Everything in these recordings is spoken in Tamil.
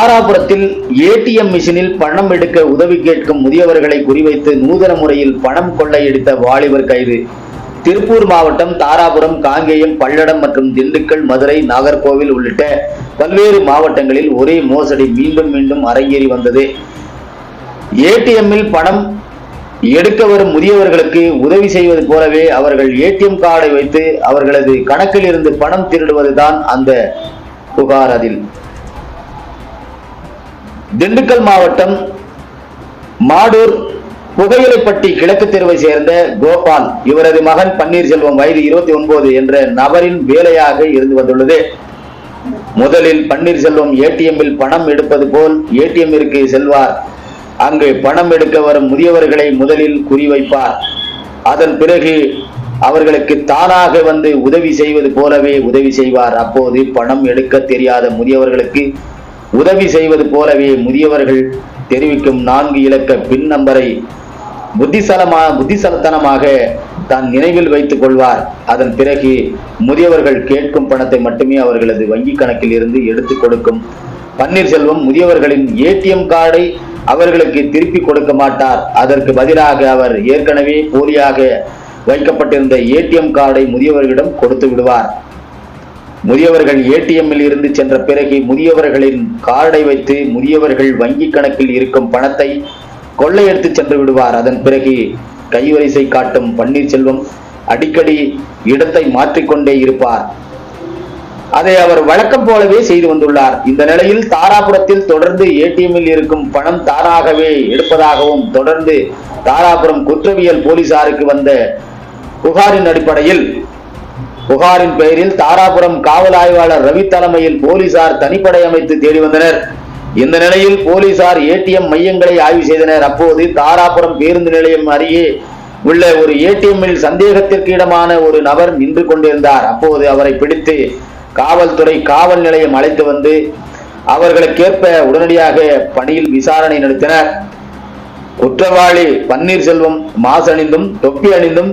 தாராபுரத்தில் ஏடிஎம் மிஷினில் பணம் எடுக்க உதவி கேட்கும் முதியவர்களை குறிவைத்து நூதன முறையில் பணம் கொள்ளையடித்த வாலிபர் கைது. திருப்பூர் மாவட்டம் தாராபுரம் காங்கேயம் பல்லடம் மற்றும் திண்டுக்கல் மதுரை நாகர்கோவில் உள்ளிட்ட பல்வேறு மாவட்டங்களில் ஒரே மோசடி மீண்டும் மீண்டும் அரங்கேறி வந்தது. ஏடிஎம்மில் பணம் எடுக்க வரும் முதியவர்களுக்கு உதவி செய்வது போலவே அவர்கள் ஏடிஎம் கார்டை வைத்து அவர்களது கணக்கில் இருந்து பணம் திருடுவதுதான் அந்த புகார் அதில். திண்டுக்கல் மாவட்டம் மாடூர் புகையிலைப்பட்டி கிழக்கு தெருவை சேர்ந்த கோபால். இவரது மகன் பன்னீர்செல்வம் வயது இருபத்தி ஒன்பது என்ற நபரின் வேலையாக இருந்து வந்துள்ளது. முதலில் பன்னீர்செல்வம் ஏடிஎம்மில் பணம் எடுப்பது போல் ஏடிஎம்மிற்கு செல்வார். அங்கு பணம் எடுக்க வரும் முதியவர்களை முதலில் குறிவைப்பார். அதன் பிறகு அவர்களுக்கு தானாக வந்து உதவி செய்வது போலவே உதவி செய்வார். அப்போது பணம் எடுக்க தெரியாத முதியவர்களுக்கு உதவி செய்வது போலவே முதியவர்கள் தெரிவிக்கும் நான்கு இலக்க பின் நம்பரை புத்திசலமா புத்திசலத்தனமாக தான் நினைவில் வைத்துக் கொள்வார். அதன் பிறகு முதியவர்கள் கேட்கும் பணத்தை மட்டுமே அவர்களது வங்கி கணக்கில் இருந்து எடுத்து கொடுக்கும். பன்னீர்செல்வம் முதியவர்களின் ஏடிஎம் கார்டை அவர்களுக்கு திருப்பி கொடுக்க மாட்டார். அதற்கு பதிலாக அவர் ஏற்கனவே போலியாக வைக்கப்பட்டிருந்த ஏடிஎம் கார்டை முதியவர்களிடம் கொடுத்து விடுவார். முதியவர்கள் ஏடிஎம்மில் இருந்து சென்ற பிறகு முதியவர்களின் கார்டை வைத்து முதியவர்கள் வங்கி கணக்கில் இருக்கும் பணத்தை கொள்ளையடித்து சென்று விடுவார். அதன் பிறகு கைவரிசை காட்டும் பன்னீர்செல்வம் அடிக்கடி இடத்தை மாற்றிக்கொண்டே இருப்பார். அதை அவர் வழக்கம் போலவே செய்து வந்துள்ளார். இந்த நிலையில் தாராபுரத்தில் தொடர்ந்து ஏடிஎம்மில் இருக்கும் பணம் தானாகவே எடுப்பதாகவும் தொடர்ந்து தாராபுரம் குற்றவியல் போலீசாருக்கு வந்த புகாரின் அடிப்படையில் புகாரின் பெயரில் தாராபுரம் காவல் ஆய்வாளர் ரவி தலைமையில் போலீசார் தனிப்படை அமைத்து தேடி வந்தனர். இந்த நிலையில் போலீசார் ஏடிஎம் மையங்களை ஆய்வு செய்தனர். அப்போது தாராபுரம் பேருந்து நிலையம் அருகே உள்ள ஒரு ஏடிஎம்மில் சந்தேகத்திற்கு இடமான ஒரு நபர் நின்று கொண்டிருந்தார். அப்போது அவரை பிடித்து காவல்துறை காவல் நிலையம் அழைத்து வந்து அவர்களுக்கேற்ப உடனடியாக பணியில் விசாரணை நடத்தினர். குற்றவாளி பன்னீர்செல்வம் மாஸ் அணிந்தும் தொப்பி அணிந்தும்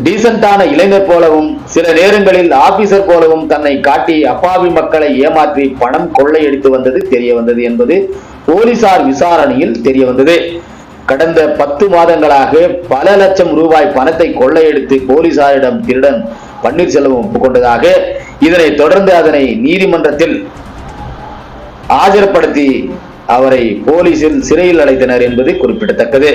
டீசென்டான இளைஞர் போலவும் சில நேரங்களில் ஆபீசர் போலவும் தன்னை காட்டி அப்பாவி மக்களை ஏமாற்றி பணம் கொள்ளையடித்து வந்தது தெரிய வந்தது என்பது போலீசார் விசாரணையில் தெரிய வந்தது கடந்த பத்து மாதங்களாக பல லட்சம் ரூபாய் பணத்தை கொள்ளையடித்து போலீசாரிடம் திருடன் பன்னீர்செல்வம் ஒப்புக்கொண்டதாக இதனை தொடர்ந்து அதனை நீதிமன்றத்தில் ஆஜர்படுத்தி அவரை போலீசில் சிறையில் அடைத்தனர் என்பது குறிப்பிடத்தக்கது.